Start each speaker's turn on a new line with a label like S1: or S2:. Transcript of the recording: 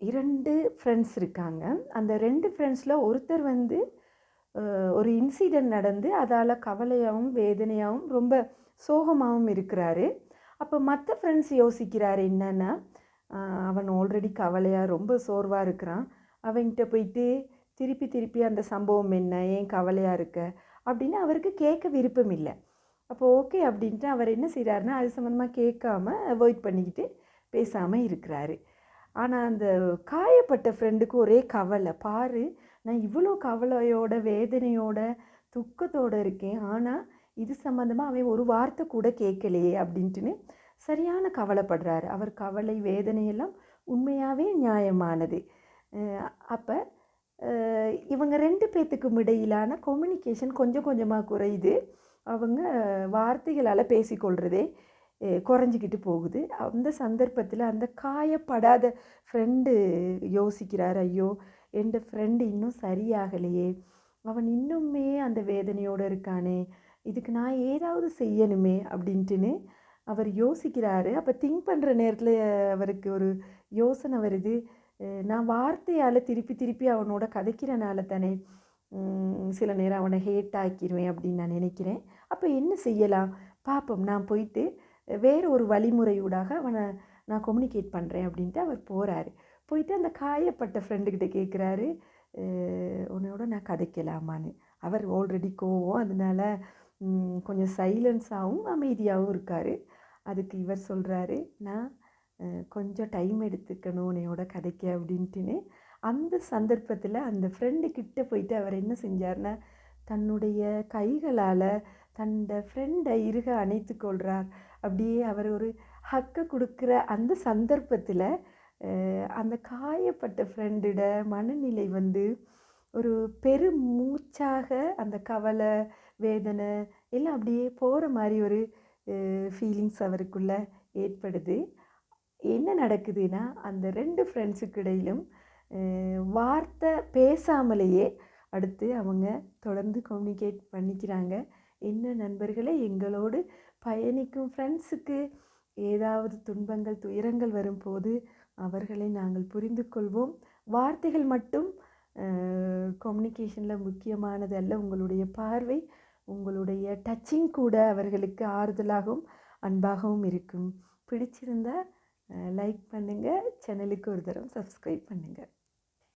S1: இரண்டு ஃப்ரெண்ட்ஸ் இருக்காங்க. அந்த ரெண்டு ஃப்ரெண்ட்ஸில் ஒருத்தர் வந்து ஒரு இன்சிடெண்ட் நடந்து அதால் கவலையாகவும் வேதனையாகவும் ரொம்ப சோகமாகவும் இருக்கிறாரு. அப்போ மற்ற ஃப்ரெண்ட்ஸ் யோசிக்கிறாரு என்னென்னா அவன் ஆல்ரெடி கவலையாக ரொம்ப சோர்வாக இருக்கிறான். அவன்கிட்ட போயிட்டு திருப்பி திருப்பி அந்த சம்பவம் என்ன? ஏன் கவலையாக இருக்க? அப்படின்னு அவருக்கு கேட்க விருப்பம் இல்லை. அப்போ ஓகே அப்படின்ட்டு அவர் என்ன செய்கிறாருன்னா அது சம்மந்தமாக கேட்காம அவாய்ட் பண்ணிக்கிட்டு பேசாமல் இருக்கிறாரு. ஆனால் அந்த காயப்பட்ட ஃப்ரெண்டுக்கு ஒரே கவலை. பாரு நான் இவ்வளோ கவலையோட வேதனையோட துக்கத்தோட இருக்கேன். ஆனால் இது சம்மந்தமாக அவன் ஒரு வார்த்தை கூட கேட்கலையே அப்படின்ட்டுன்னு சரியான கவலைப்படுறாரு. அவர் கவலை வேதனையெல்லாம் உண்மையாகவே நியாயமானது. அப்போ இவங்க ரெண்டு பேர்த்துக்கும் இடையிலான கம்யூனிகேஷன் கொஞ்சம் கொஞ்சமாக குறையுது. அவங்க வார்த்தைகளால் பேசிக்கொள்கிறதே குறைஞ்சிக்கிட்டு போகுது. அந்த சந்தர்ப்பத்தில் அந்த காயப்படாத ஃப்ரெண்டு யோசிக்கிறார் ஐயோ என் ஃப்ரெண்டு இன்னும் சரியாகலையே. அவன் இன்னுமே அந்த வேதனையோடு இருக்கானே. இதுக்கு நான் ஏதாவது செய்யணுமே அப்படின்ட்டுன்னு அவர் யோசிக்கிறாரு. அப்போ திங்க் பண்ணுற நேரத்தில் அவருக்கு ஒரு யோசனை வருது. நான் வார்த்தையால் திருப்பி திருப்பி அவனோட கதைக்கிறனால தானே சில நேரம் அவனை ஹேட் ஆக்கிடுவேன் அப்படின்னு நான் நினைக்கிறேன். அப்போ என்ன செய்யலாம்? பார்ப்போம் நான் போயிட்டு வேறு ஒரு வழிமுறையூடாக அவனை நான் கம்யூனிகேட் பண்ணுறேன் அப்படின்ட்டு அவர் போகிறாரு போயிட்டு அந்த காயப்பட்ட ஃப்ரெண்டுக்கிட்ட கேட்குறாரு உன்னோட நான் கதைக்கலாமான்னு. அவர் ஆல்ரெடி கோவம் அதனால கொஞ்சம் சைலன்ஸாகவும் அமைதியாகவும் இருக்கார். அதுக்கு இவர் சொல்கிறாரு நான் கொஞ்சம் டைம் எடுத்துக்கணும் உன்னையோட கதைக்க அப்படின்ட்டுன்னு. அந்த சந்தர்ப்பத்தில் அந்த ஃப்ரெண்டுக்கிட்ட போயிட்டு அவர் என்ன செஞ்சார்னா தன்னுடைய கைகளால் தன்னோட ஃப்ரெண்டை இருக அணைத்து கொள்கிறார் அப்படியே அவர் ஒரு ஹக்கை கொடுக்குற அந்த சந்தர்ப்பத்தில் அந்த காயப்பட்ட ஃப்ரெண்டோட மனநிலை வந்து ஒரு பெரும் மூச்சாக அந்த கவலை வேதனை எல்லாம் அப்படியே போகிற மாதிரி ஒரு ஃபீலிங்ஸ் அவருக்குள்ள ஏற்படுது. என்ன நடக்குதுன்னா அந்த ரெண்டு ஃப்ரெண்ட்ஸுக்கு இடையிலும் வார்த்தை பேசாமலேயே அடுத்து அவங்க தொடர்ந்து கம்யூனிகேட் பண்ணிக்கிறாங்க. என்ன நண்பர்களே எங்களோடு பயணிக்கும் ஃப்ரெண்ட்ஸுக்கு ஏதாவது துன்பங்கள் துயரங்கள் வரும்போது அவர்களை நாங்கள் புரிந்து கொள்வோம். வார்த்தைகள் மட்டும் கம்யூனிகேஷனில் முக்கியமானது அல்ல. உங்களுடைய பார்வை உங்களுடைய டச்சிங் கூட அவர்களுக்கு ஆறுதலாகவும் அன்பாகவும் இருக்கும். பிடிச்சிருந்தால் லைக் பண்ணுங்கள் சேனலுக்கு ஒரு தரம் சப்ஸ்கிரைப் பண்ணுங்கள்